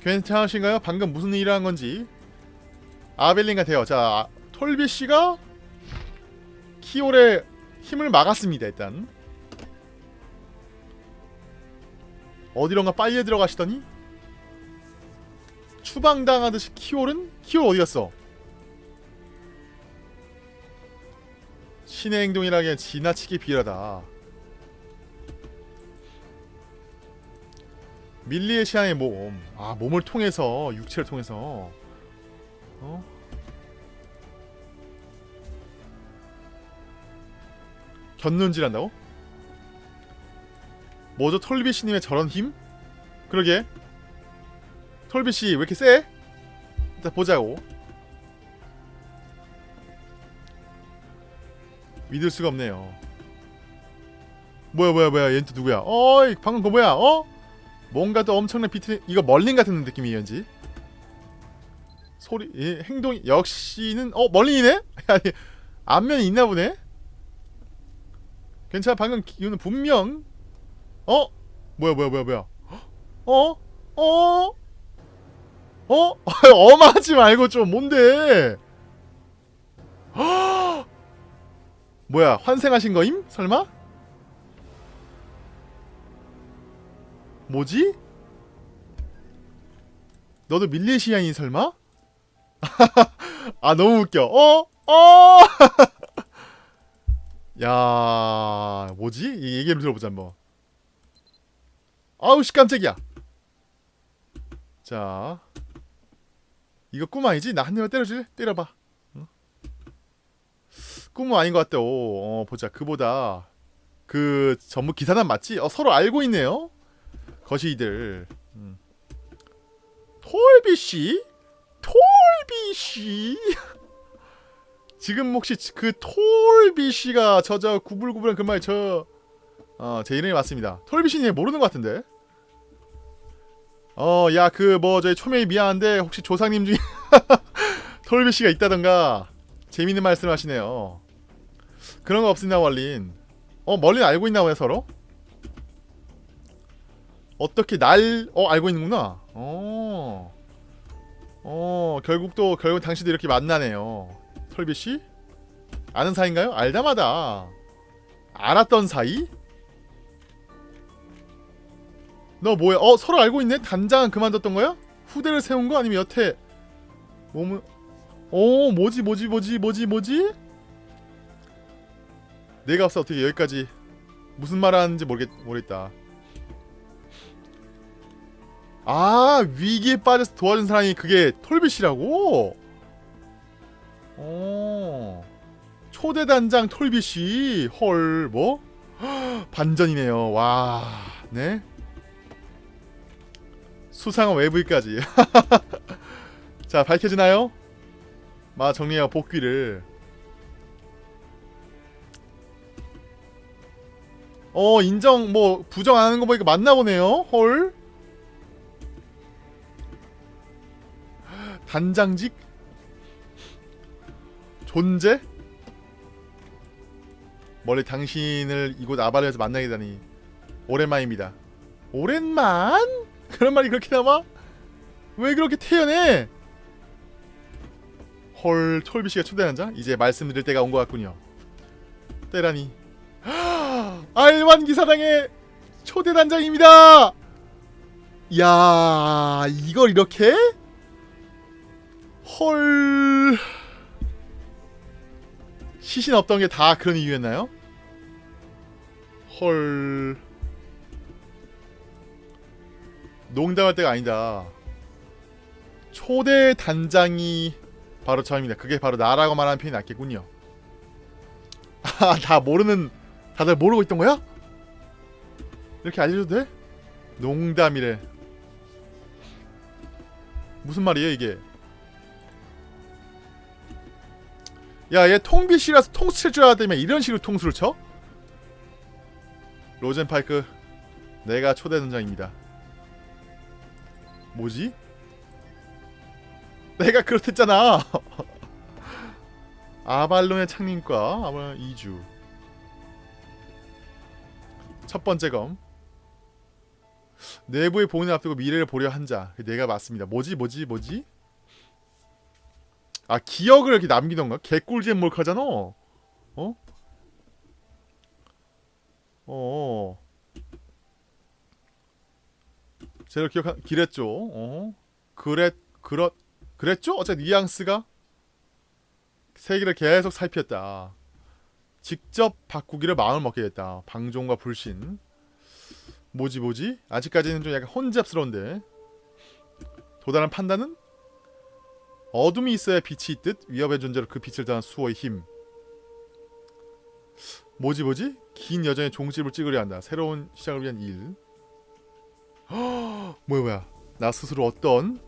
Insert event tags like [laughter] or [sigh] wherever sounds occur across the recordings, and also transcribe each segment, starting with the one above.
괜찮으신가요? 방금 무슨 일을 한 건지 아벨린 같아요 자 톨비 씨가 키올의 힘을 막았습니다 일단 어디론가 빨리 들어가시더니 추방당하듯이 키올은 키올 어디 갔어? 신의 행동이라기엔 지나치게 비열하다. 밀리의 시안의 몸. 아 몸을 통해서 육체를 통해서. 어? 견눈질 한다고? 뭐죠 털비씨님의 저런 힘? 그러게. 털비씨 왜 이렇게 세? 일단 보자고. 믿을 수가 없네요. 뭐야 뭐야 뭐야 얘는 또 누구야? 어이 방금 그거 뭐야? 어? 뭔가 또 엄청난 비트 이거 멀린 같은 느낌이었지? 소리 예, 행동이 역시는 어 멀린이네? [laughs] 아니 안면이 있나 보네? 괜찮아 방금 이거는 분명 어? 뭐야 뭐야 뭐야 뭐야 어? 어? 어? [laughs] 엄하지 말고 좀 뭔데? [gasps] 뭐야 환생하신 거임? 설마? 뭐지? 너도 밀레시안이 설마? [laughs] 아 너무 웃겨 어? 어? [laughs] 야 뭐지? 이 얘기를 들어보자 한번 아우 씨 깜짝이야 자 이거 꿈 아니지? 나 한 대만 때려줄래? 때려봐 꿈은 아닌 것 같다. 오, 어, 보자. 그보다 그 전부 기사단 맞지? 어, 서로 알고 있네요. 거시이들. 음. 톨비 씨? 톨비 씨? 지금 혹시 그 톨비 씨가 저 저 구불구불한 그 말 저 어, 제 이름이 맞습니다. 톨비 씨님 모르는 것 같은데. 어, 야, 그 뭐 저희 초면이 미안한데 혹시 조상님 중에 [laughs] 톨비 씨가 있다던가 재밌는 말씀을 하시네요. 그런 거 없습니다, 월린. 어, 멀리 알고 있나 보네, 서로? 어떻게 날, 어, 알고 있는구나. 어. 어, 결국 또, 결국 당신도 이렇게 만나네요. 설비 씨? 아는 사이인가요? 알다마다. 알았던 사이? 너 뭐야? 어, 서로 알고 있네? 단장은 그만뒀던 거야? 후대를 세운 거? 아니면 여태 몸을 오 뭐지 뭐지 뭐지 뭐지 뭐지 내가 없어 어떻게 여기까지 무슨 말 하는지 모르겠, 모르겠다 아 위기에 빠져서 도와준 사람이 그게 톨비씨라고? 오 초대 단장 톨비씨 헐 뭐? [gasps] 반전이네요. 와네? 수상한 외부인까지. [laughs] 자 밝혀지나요? 마 정리하고 복귀를. 어 인정 뭐 부정 안 하는 거 보니까 맞나 보네요. 헐 단장직 존재 멀리 당신을 이곳 아바르에서 만나게 되다니 오랜만입니다 오랜만? [laughs] 그런 말이 그렇게 나와? 왜 그렇게 태연해? 헐 톨비 씨가 초대한 자? 이제 말씀드릴 때가 온 것 같군요 때라니 알완 기사당의 초대 단장입니다 야 이걸 이렇게? 헐 시신 없던 게 다 그런 이유였나요? 헐 농담할 때가 아니다 초대 단장이 바로 저입니다. 그게 바로 나라고 말하는 표현이 낫겠군요. 아, 다 모르는 다들 모르고 있던 거야? 이렇게 알려줘도 돼? 농담이래. 무슨 말이에요 이게? 야, 얘 통비씨라서 통수 칠 줄 알았다면 이런 식으로 통수를 쳐? 로젠파이크, 내가 초대 단장입니다. 뭐지? 내가 그렇댔잖아. [laughs] 아발론의 창림과 아마 2주. 첫 번째 검. 내부의 본을 앞두고 미래를 보려 한자. 내가 맞습니다. 뭐지 뭐지 뭐지? 아 기억을 이렇게 남기던가? 개꿀잼 몰카잖아. 어? 어. 제가 기억한 기랬죠. 어? 그랬 그렇 그랬죠? 어쨌든 뉘앙스가 세계를 계속 살폈다. 직접 바꾸기를 마음을 먹게 됐다. 방종과 불신. 뭐지 뭐지? 아직까지는 좀 약간 혼잡스러운데. 도달한 판단은 어둠이 있어야 빛이 있듯 위협의 존재로 그 빛을 더한 수호의 힘. 뭐지 뭐지? 긴 여정의 종집을 찍으려 한다. 새로운 시작을 위한 일. 뭐야 뭐야? 나 스스로 어떤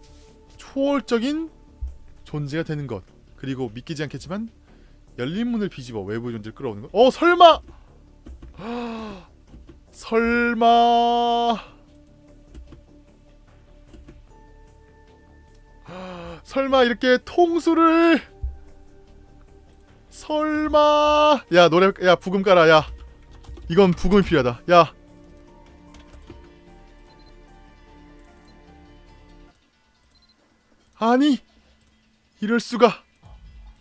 초월적인 존재가 되는 것. 그리고 믿기지 않겠지만 열린 문을 뒤집어 외부의 존재를 끌어오는 것. 어 설마? 설마? 설마 이렇게 통수를 설마. 야 노래 야 부금 깔아 야. 이건 부금이 필요하다. 야. 아니 이럴 수가.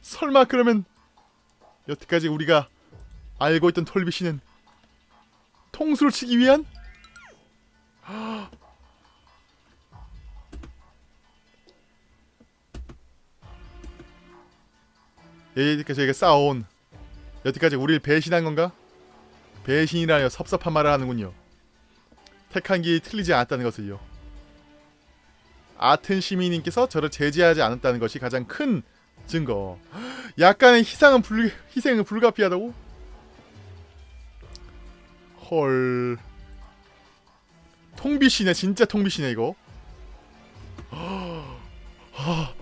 설마 그러면 여태까지 우리가 알고 있던 톨비 씨는 통수를 치기 위한 여기까지 저희가 쌓아온 여태까지 우리를 배신한 건가? 배신이라여 섭섭한 말을 하는군요. 택한 길이 틀리지 않았다는 것을요. 아튼 시민님께서 저를 제지하지 않았다는 것이 가장 큰 증거. 약간의 희생은 불 희생은 불가피하다고? 헐. 통비시네 진짜 통비시네 이거. [gasps] 아,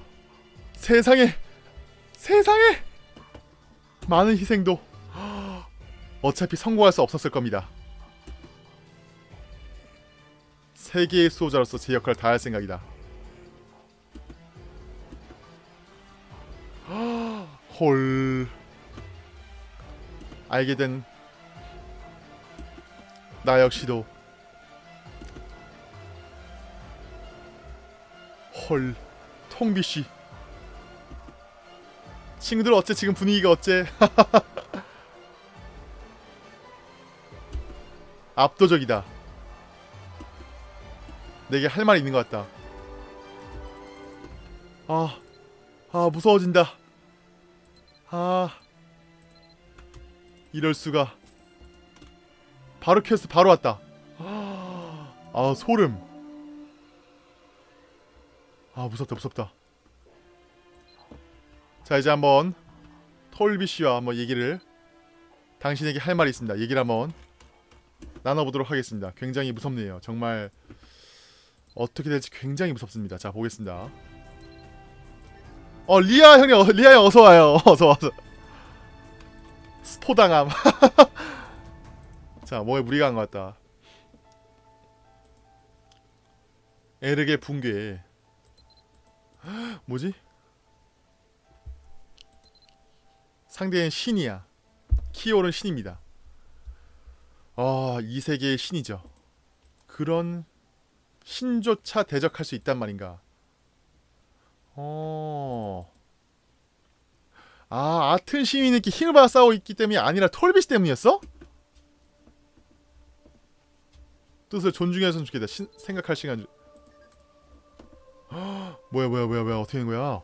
세상에 세상에 많은 희생도 어차피 성공할 수 없었을 겁니다. 세계의 수호자로서 제 역할을 다할 생각이다. 헐. 알게 된 나 역시도 헐 통비 씨 친구들 어째 지금 분위기가 어째? [laughs] 압도적이다. 내게 할 말이 있는 것 같다. 아, 아 무서워진다. 아 이럴 수가. 바로 켰어 바로 왔다. [gasps] 아 소름. 아 무섭다 무섭다 자 이제 한번 톨비 씨와 한번 얘기를 당신에게 할 말이 있습니다. 얘기를 한번 나눠보도록 하겠습니다. 굉장히 무섭네요. 정말 어떻게 될지 굉장히 무섭습니다. 자 보겠습니다. 어 리아 형님 어, 리아 형 어서 와요. [laughs] 어서 와서. 스포당함. [laughs] 자 뭐에 무리가 안것 같다. 에르게 붕괴. [gasps] 뭐지 상대는 신이야 키오는 신입니다 아 이 세계의 신이죠 그런 신조차 대적할 수 있단 말인가 어. 아, 아튼 시민이 이렇게 힘을 받아 싸우고 있기 때문이 아니라 톨비스 때문이었어? 뜻을 존중해줬으면 좋겠다. 신, 생각할 시간. 주... 헉, [gasps] 뭐야, 뭐야, 뭐야, 뭐야, 어떻게 된 거야?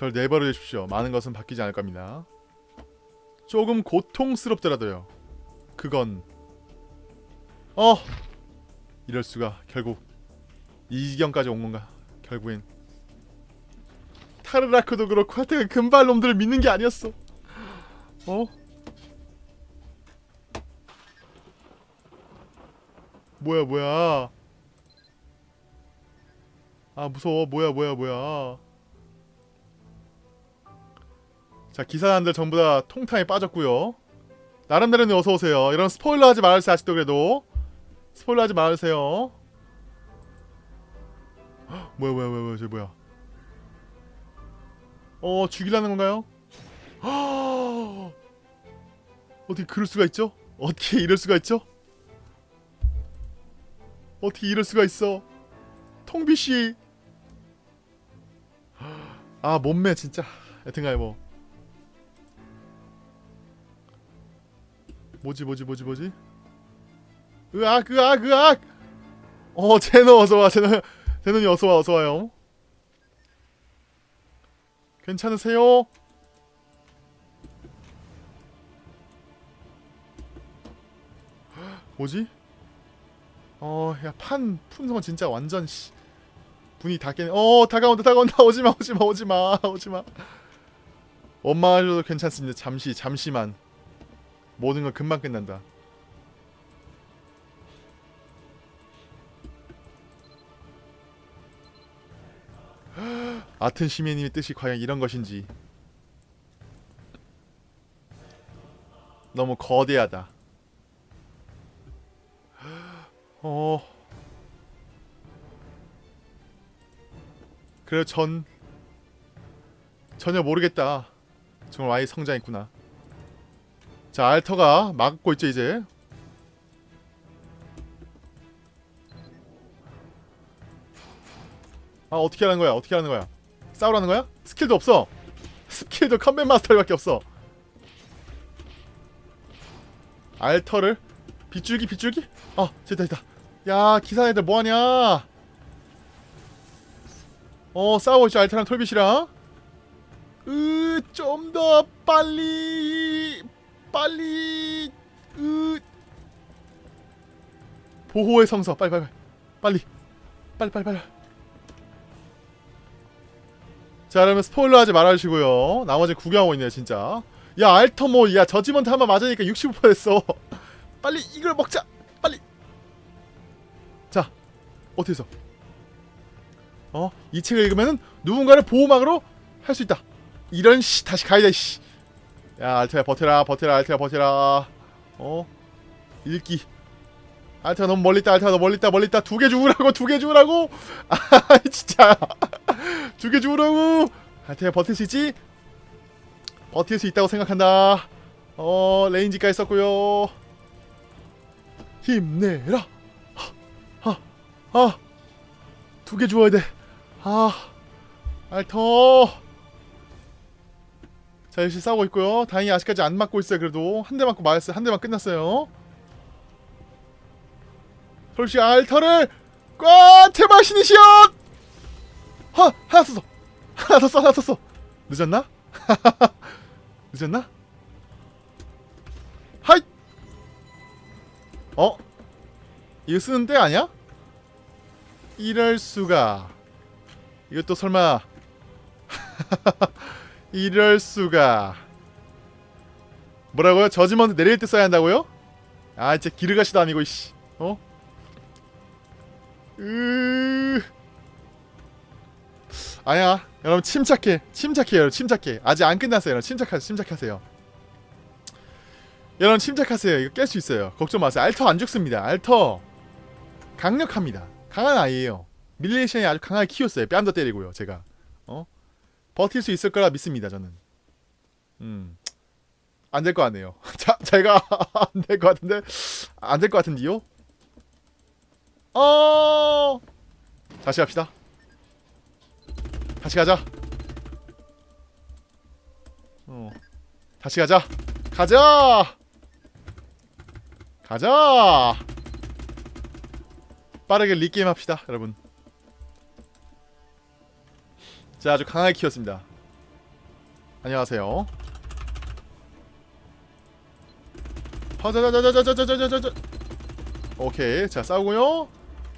절 내버려 주십시오. 많은 것은 바뀌지 않을 겁니다. 조금 고통스럽더라도요. 그건 어 이럴 수가 결국 이 지경까지 온 건가? 결국엔 타르라크도 그렇고 하여튼 금발 놈들을 믿는 게 아니었어. 어? 뭐야 뭐야? 아 무서워 뭐야 뭐야 뭐야? 자 기사단들 전부 다 통탕에 빠졌고요. 나름대로는 어서 오세요. 이런 스포일러 하지 말으세요 아직도 그래도. 스포일러 하지 말으세요. 헉, [gasps] 뭐야 뭐야 뭐야 뭐야 저 뭐야? 어 죽이려는 건가요? [gasps] 어떻게 그럴 수가 있죠? 어떻게 이럴 수가 있죠? 어떻게 이럴 수가 있어? 통비 씨. [gasps] 아 몸매 진짜. 여튼간에 뭐 뭐지 뭐지 뭐지 뭐지? 으악 으악 으악. 어 제노 어서 와 제노 제노님 어서 와 어서 와요. 괜찮으세요? 뭐지? 어, 야, 판, 푼성은 진짜 완전, 씨. 분위기 다 깨네. 어, 다가온다, 다가온다. [laughs] 오지마, 오지마, 오지마, 오지마. 해줘도 괜찮습니다. 잠시, 잠시만. 모든 건 금방 끝난다. [gasps] 아튼 시메님의 뜻이 과연 이런 것인지. 너무 거대하다. [gasps] 어. 그래 전 전혀 모르겠다. 정말 아이 성장했구나. 자 알터가 막고 있죠 이제. 아 어떻게 하는 거야? 어떻게 하는 거야? 싸우라는 거야? 스킬도 없어. 스킬도 컴뱃 마스터밖에 없어. 알터를 빗줄기 빗줄기? 아 됐다 됐다 야 기사 애들 뭐하냐 어 싸우고 있죠 알타랑 톨빗이랑 으 좀 더 빨리 빨리 으. 보호의 성서. 빨리 빨리 빨리. 빨리 빨리 빨리. 자 그러면 스포일러 하지 말아주시고요. 나머지 구경하고 있네요 진짜. 야 알터 뭐야 저지먼트 한번 맞으니까 65% 됐어. [laughs] 빨리 이걸 먹자. 빨리. 자 어떻게 해서? 어? 이 책을 읽으면은 누군가를 보호막으로 할 수 있다. 이런 씨 다시 가이다 씨 야 알테야 버텨라 버텨라 알테야 버텨라 어? 읽기 알테가 너무 멀리 있다 알테가 너무 멀리 있다 멀리 있다 두개 주우라고 두개 주우라고 [laughs] 아 진짜 [laughs] 두개 주우라고 알테야 버틸 수 있지? 버틸 수 있다고 생각한다 어 레인지까지 썼고요 힘내라. 하, 하, 두개 주워야 돼. 아, 알터. 자, 열심히 싸우고 있고요. 다행히 아직까지 안 맞고 있어요. 그래도 한 대 맞고 맞았어요. 한 대만 끝났어요. 솔시 알터를 꽉 테마시니시온. 하, 하나 썼어. 하나 썼어. 하나 썼어. 늦었나? [laughs] 늦었나? 하이. 어? 이거 쓰는 때 아니야? 이럴 수가. 이것도 설마 [laughs] 이럴 수가. 뭐라고요? 저지먼트 내릴 때 써야 한다고요? 아, 진짜 기르가시도 아니고 씨. 어? 으... 아야, 여러분 침착해. 침착해요. 여러분, 침착해. 아직 안 끝났어요. 여러분 침착하세요. 침착하세요. 여러분 침착하세요. 이거 깰 수 있어요. 걱정 마세요. 알터 안 죽습니다. 알터 강력합니다. 강한 아이예요. 밀레이션이 아주 강하게 키웠어요. 뺨도 때리고요. 제가 어 버틸 수 있을 거라 믿습니다. 저는 음 안 될 것 같네요. [laughs] 자 제가 [laughs] 안 될 것 같은데 안 될 것 같은데요. 어 다시 합시다. 다시 가자. 어 다시 가자. 가자. 가자. 빠르게 리게임 합시다, 여러분. 자, 아주 강하게 키웠습니다. 안녕하세요. 하자자자자자자자자자자. 오케이, 자 싸우고요.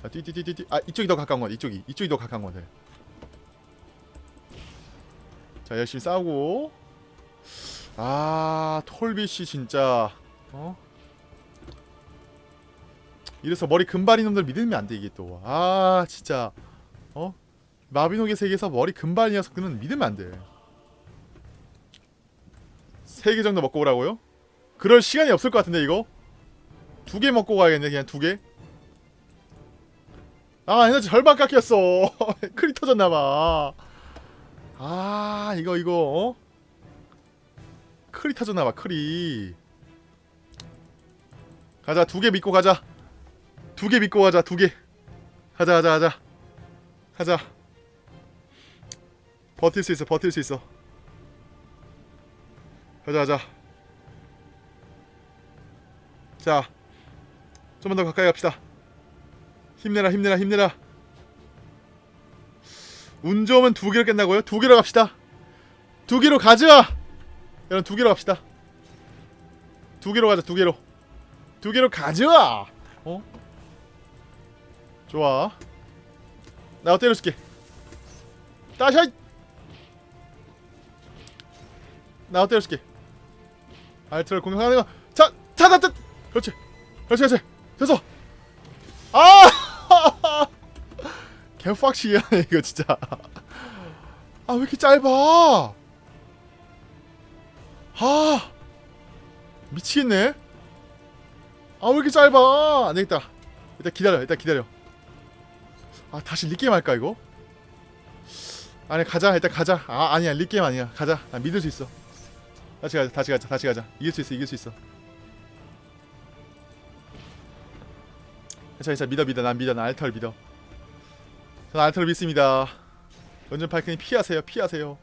자, 뛰뛰뛰뛰. 아, 이쪽이 더 가까운 것 같아. 이쪽이, 이쪽이 더 가까운 것 같아. 자, 열심히 싸우고. 아, 톨비 씨 진짜. 어? 이래서 머리 금발인 놈들 믿으면 안 돼 이게 또. 아 진짜 어 마비노기 세계에서 머리 금발 녀석들은 믿으면 안 돼. 세 개 정도 먹고 오라고요? 그럴 시간이 없을 것 같은데 이거 두 개 먹고 가야겠네 그냥 두 개. 아 에너지 절반 깎였어. [laughs] 크리 터졌나봐. 아 이거 이거 어? 크리 터졌나봐 크리. 가자 두 개 믿고 가자 두 개 믿고 가자 두 개 가자 가자 가자 가자 버틸 수 있어 버틸 수 있어. 가자 가자. 자 좀만 더 가까이 갑시다. 힘내라 힘내라 힘내라. 운 좋으면 두 개로 끝나고요? 두 개로 갑시다. 두 개로 가자! 여러분 두 개로 갑시다. 두 개로 가자 두 개로. 두 개로 가자! 어? 좋아. 나 때려줄게. 따샤이 나 때려줄게 알트를 공격하는 거. 자, 차다다 그렇지. 그렇지 그렇지. 됐어. 아! [laughs] 개빡치게 하네 이거 진짜. 아 왜 이렇게 짧아? 아! 미치겠네. 아 왜 이렇게 짧아? 안되겠다. 일단 기다려 일단 기다려. 아 다시 리게임 할까 이거? 아니 가자 일단 가자. 아 아니야 리게임 아니야. 가자. 나 믿을 수 있어 다시 가자 다시 가자 다시 가자. 이길 수 있어 이길 수 있어. 괜찮아 괜찮아. 믿어 믿어. 난 믿어. 난 알터를 믿어. 저는 알터를 믿습니다. 연전 파이크님 피하세요 피하세요.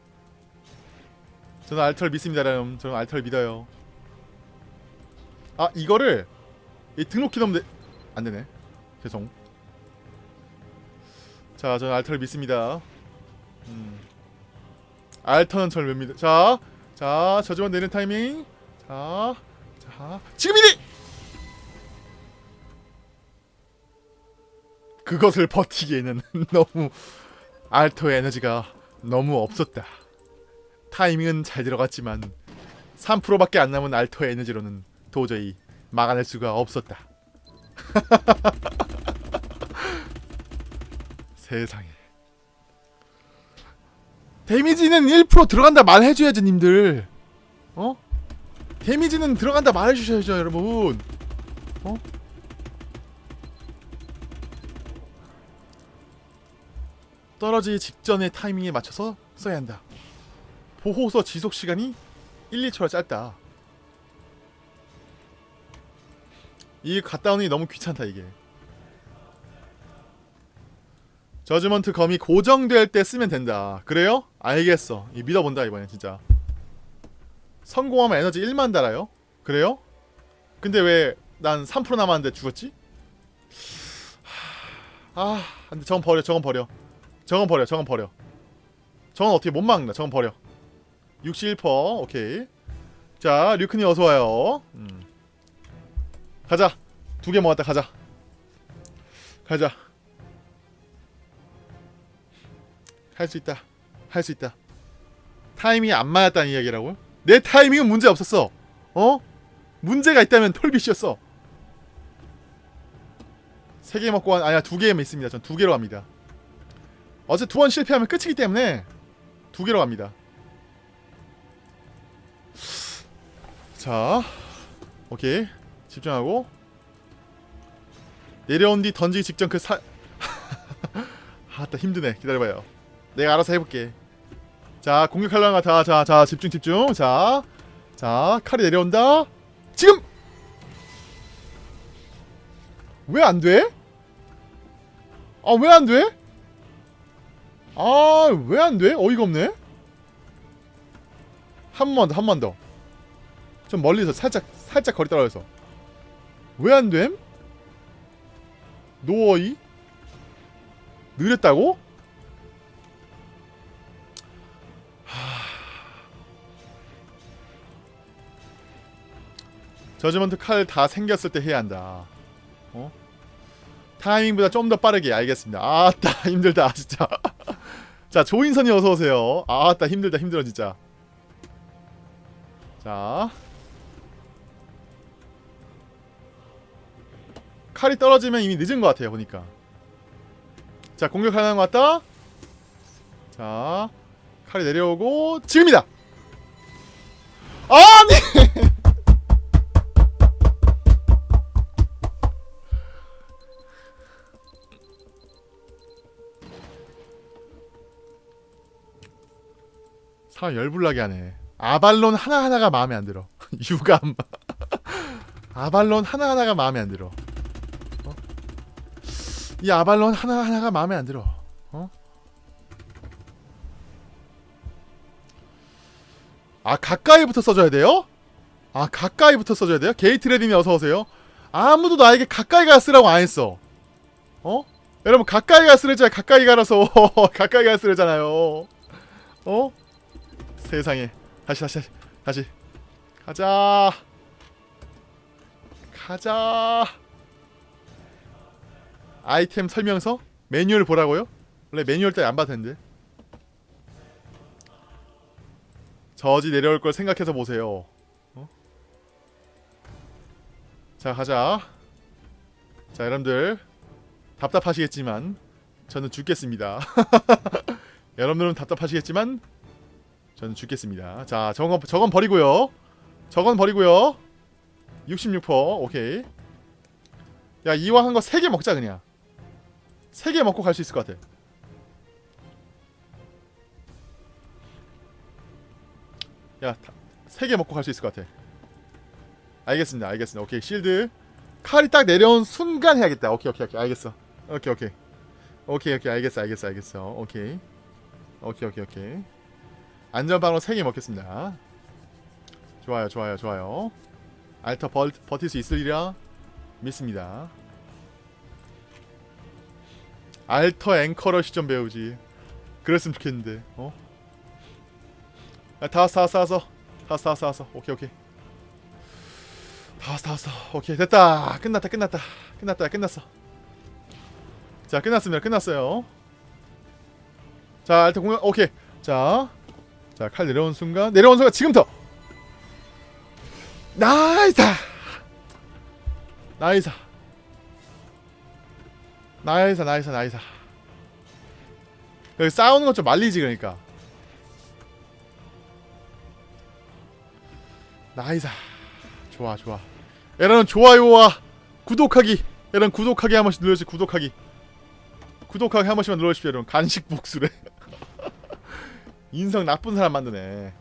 저는 알터를 믿습니다 여러분. 저는 알터를 믿어요. 아 이거를 이 등록키 돼... 안되네. 죄송. 자 저는 알터를 믿습니다. 음. 알터는 저를 못 믿어? 자, 자 저주만 내는 타이밍 자, 자 지금이니! 그것을 버티기에는 [laughs] 너무 알터의 에너지가 너무 없었다 타이밍은 잘 들어갔지만 3%밖에 안 남은 알터의 에너지로는 도저히 막아낼 수가 없었다. [laughs] 세상에. 데미지는 1% 들어간다 말해줘야죠, 님들. 어? 데미지는 들어간다 말해주셔야죠, 여러분. 어? 떨어지기 직전의 타이밍에 맞춰서 써야 한다. 보호서 지속 시간이 1, 2초라 짧다. 이 갔다 게 너무 귀찮다 이게. 저주먼트 검이 고정될 때 쓰면 된다. 그래요? 알겠어. 이 믿어본다 이번엔 진짜. 성공하면 에너지 1만 달아요? 그래요? 근데 왜 난 3% 남았는데 죽었지? 하... 아, 안돼. 저건 버려. 저건 버려. 저건 버려. 저건 버려. 저건 어떻게 못 막는다. 저건 버려. 61%. 오케이. 자, 류크니 어서 와요. 음. 가자. 두 개 모았다. 가자. 가자. 할 수 있다. 할 수 있다. 타이밍이 안 맞았다는 이야기라고? 내 타이밍은 문제 없었어. 어? 문제가 있다면 톨비씨였어. 세 개 먹고 한 아니야 두 개면 있습니다. 전 두 개로 갑니다. 어제 두 번 실패하면 끝이기 때문에 두 개로 갑니다. 자, 오케이 집중하고 내려온 뒤 던지기 직전 그 사... [laughs] 아따 힘드네 기다려봐요 내가 알아서 해볼게 자 공격하려는 것 같아 자자 집중 집중 자 자 칼이 내려온다 지금 왜 안 돼? 아 왜 안 돼? 아 왜 안 돼? 어이가 없네 한 번 더 한 번 더 좀 멀리서 살짝 살짝 거리 떨어져서 왜 안 됨? 노어이? 느렸다고? 저지먼트 칼 다 생겼을 때 해야 한다. 어? 타이밍보다 좀 더 빠르게 알겠습니다. 아따 [laughs] 힘들다 진짜. [laughs] 자 조인선이 어서 오세요. 아따 힘들다 힘들어 진짜. 자 칼이 떨어지면 이미 늦은 것 같아요 보니까. 자 공격하는 것 같다. 자 칼이 내려오고 지금이다. 아니. [laughs] 사람 열불나게 하네. 아발론 하나하나가 마음에 안 들어. [laughs] 유감. 아발론 하나하나가 마음에 안 들어. 어? 이 아발론 하나하나가 마음에 안 들어. 어? 아 가까이부터 써줘야 돼요? 아 가까이부터 써줘야 돼요? 게이트 레디님 어서 오세요. 아무도 나에게 가까이 가 쓰라고 안 했어. 어? 여러분 가까이 가 쓰랬잖아요. 가까이 가라서 [laughs] 가까이 가 쓰랬잖아요. 어? 세상에 다시 다시 다시 다시 가자. 가자. 아이템 설명서? 매뉴얼 보라고요? 원래 매뉴얼 때안 봐도 되는데. 저지 내려올 걸 생각해서 보세요. 어? 자, 가자. 자, 여러분들 답답하시겠지만 저는 죽겠습니다. [laughs] 여러분들은 답답하시겠지만 저는 죽겠습니다. 자, 저건 저건 버리고요. 저건 버리고요. 66% 오케이. 야, 이왕 한 거 3개 먹자 그냥. 3개 먹고 갈 수 있을 것 같아. 야, 세개 먹고 갈 수 있을 것 같아. 알겠습니다. 알겠습니다. 오케이. 실드. 칼이 딱 내려온 순간 해야겠다. 오케이, 오케이, 오케이. 알겠어. 오케이, 오케이. 오케이, 오케이. 알겠어, 알겠어, 알겠어. 오케이. 오케이, 오케이, 오케이. 안전방으로 세개 먹겠습니다. 좋아요, 좋아요, 좋아요. 알터 버, 버틸 수 있으리라 믿습니다. 알터 앵커러시 좀 배우지. 그랬으면 좋겠는데. 어? 야, 다 왔어, 다 왔어, 다 왔어. 다 왔어. 오케이, 오케이. 다 왔어, 다 왔어. 오케이, 됐다. 끝났다, 끝났다. 끝났다, 끝났어. 자, 끝났습니다. 끝났어요. 자, 일단 공연, 오케이. 자, 자, 칼 내려온 순간, 내려온 순간 지금부터. 나이스! 나이스! 나이스, 나이스, 나이스. 여기 싸우는 것 좀 말리지, 그러니까. 나이스. 좋아, 좋아. 여러분, 좋아요와 구독하기. 여러분, 구독하기 한 번씩 눌러주세요, 구독하기. 구독하기 한 번씩만 눌러주십시오, 여러분. 간식 복수래. [laughs] 인성 나쁜 사람 만드네.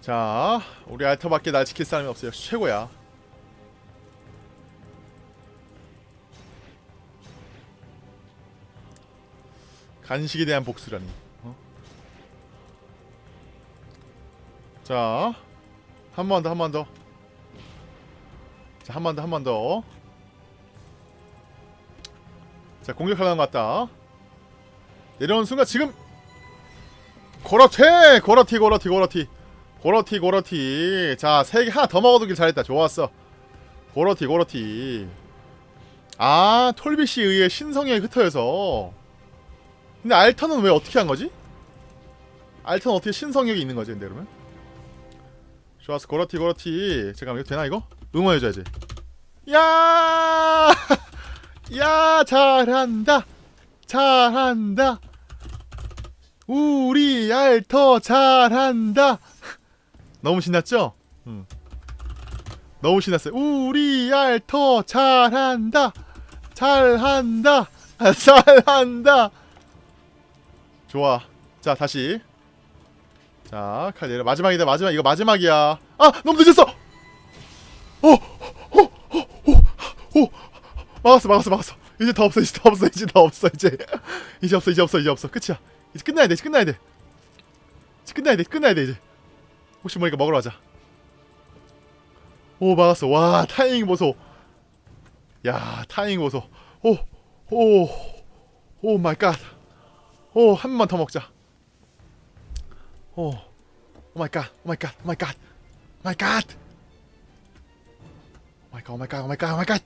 자, 우리 알터밖에 날 지킬 사람이 없어요. 최고야. 간식에 대한 복수라니. 어? 자, 한 번 더, 한 번 더. 자, 한 번 더, 한 번 더. 자, 공격하는 것 같다. 내려온 순간 지금 고러티, 고러티, 고러티, 고러티. 고러티 고러티 자 세 개 하나 더 먹어두길 잘했다 좋았어 고러티 고러티 아 톨비씨 의해 신성에 흩어져서 근데 알턴은 왜 어떻게 한 거지? 알턴 어떻게 신성역이 있는 거지 근데 그러면? 좋았어 고러티 고러티 잠깐만 이거 되나 이거? 응원해줘야지 야! [laughs] 야 잘한다 잘한다 우리 알터 잘한다 너무 신났죠? 응. 너무 신났어요. 우리 알터 잘한다. 잘한다. [laughs] 잘한다. 좋아. 자, 다시. 자, 칼 내려. 마지막이다. 마지막. 이거 마지막이야. 아, 너무 늦었어. 오, 오, 오, 오, 오. 막았어, 막았어, 막았어. 이제 더 없어. 이제 더 없어. 이제 더 없어. 이제. 이제 없어. 이제 없어. 이제 없어. 끝이야. 이제 끝나야 돼. 이제 끝나야 돼. 이제 끝나야 돼. 끝나야 돼, 이제. 혹시 모르니까 먹으러 가자. 오 막았어. 와 타이밍 보소. 야 타이밍 보소. 오오오 마이 갓. 오 한 번더 먹자. 오 마이 갓. 오 마이 갓. 오 마이 갓. 마이 갓. 마이 갓. 오 마이 갓. 오 마이 갓. 오 마이 갓.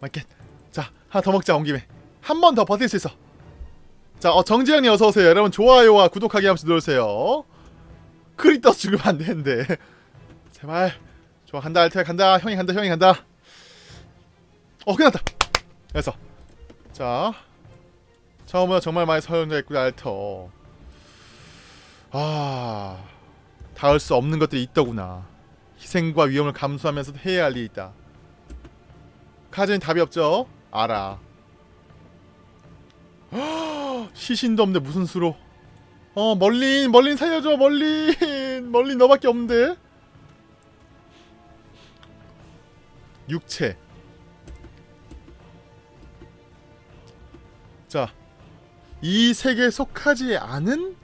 마이 갓. 자 하나 더 먹자 온 김에 한 번 더 버틸 수 있어. 자, 어, 정지현이 어서 오세요. 여러분 좋아요와 구독하기 한 번씩 눌러주세요. 크리터스 죽으면 안 되는데. [laughs] 제발. 좋아 간다 알트야 간다. 형이 간다 형이 간다. 어 끝났다. 됐어. 자. 처음으로 정말 많이 사용됐구나 알터. 아. 닿을 수 없는 것들이 있더구나. 희생과 위험을 감수하면서도 해야 할 일이 있다. 카즈는 답이 없죠? 알아 시신도 없는데 무슨 수로 어 멀린 멀린 살려줘 멀린 [laughs] 멀린 너밖에 없는데 육체 자, 이 세계에 속하지 않은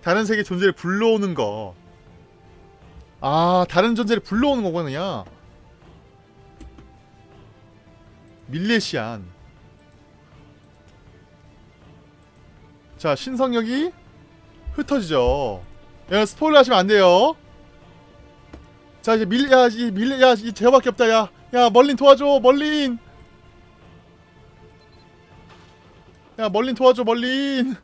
다른 세계 존재를 불러오는 거. 아, 다른 존재를 불러오는 거구나. 밀레시안. 자, 신성력이 흩어지죠. 야, 스포일러 하시면 안 돼요. 자, 이제 밀, 야, 이 밀레, 야, 이 제어밖에 없다, 야. 야, 멀린 도와줘, 멀린. 야 멀린 도와줘 멀린